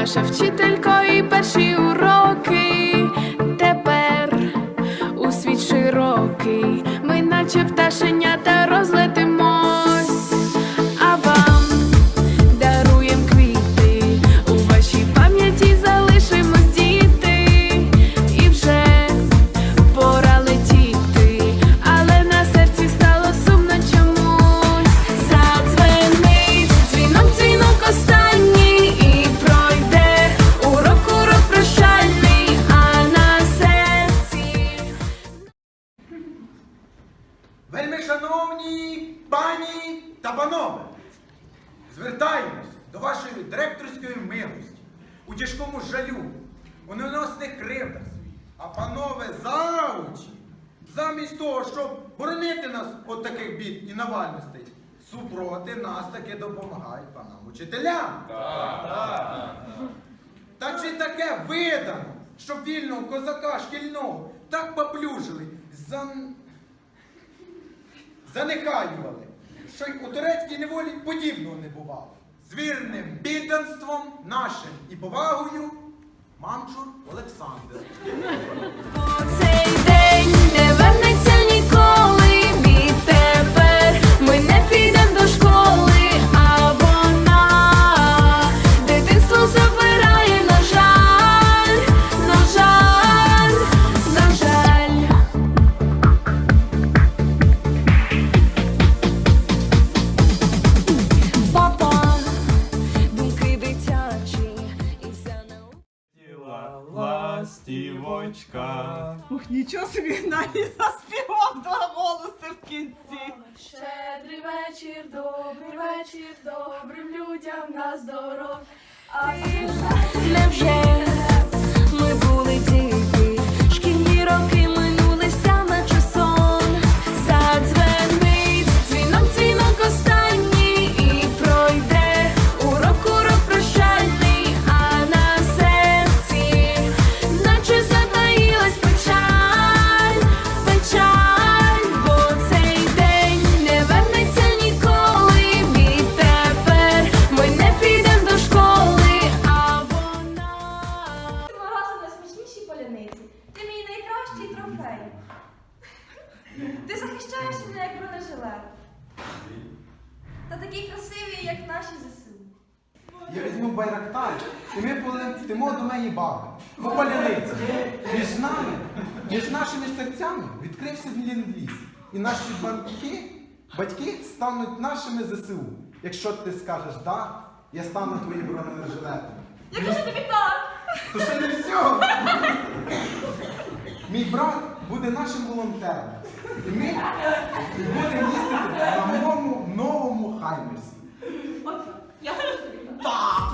наша вчителько і перші уроки. Тепер у світ широкий, ми наче пташенята розлетимось, та панове, звертаємось до вашої директорської милості у тяжкому жалю, у неносних кривдах. А панове заучі, замість того, щоб боронити нас від таких бід і навальностей, супроти нас таки допомагають панам учителям. Та чи таке видано, щоб вільного козака шкільного так поплюжили, зан... занехаювали, що й у турецькій неволі подібного не бувало. З вірним підданством нашим і повагою Мамчур Олександр. Ластівочка. Ух, нічого собі навіть заспівав два голоси в кінці. Щедрий вечір, добрий вечір, добрим людям на здоров. А Невже трофей. Ти захищаєш мене як бронежилет. Та такий красивий, як наші ЗСУ. Я візьму байрактар, і ми полетимо до моєї баби. По. Між нами, між нашими серцями відкрився ліс. І наші батьки, батьки стануть нашими ЗСУ. Якщо ти скажеш да, я стану твоїм бронежилетом. Я кажу тобі так! То ще не все. Мій брат буде нашим волонтером. І ми будемо їздити на моєму новому хаймерсі. От, я розумію. так.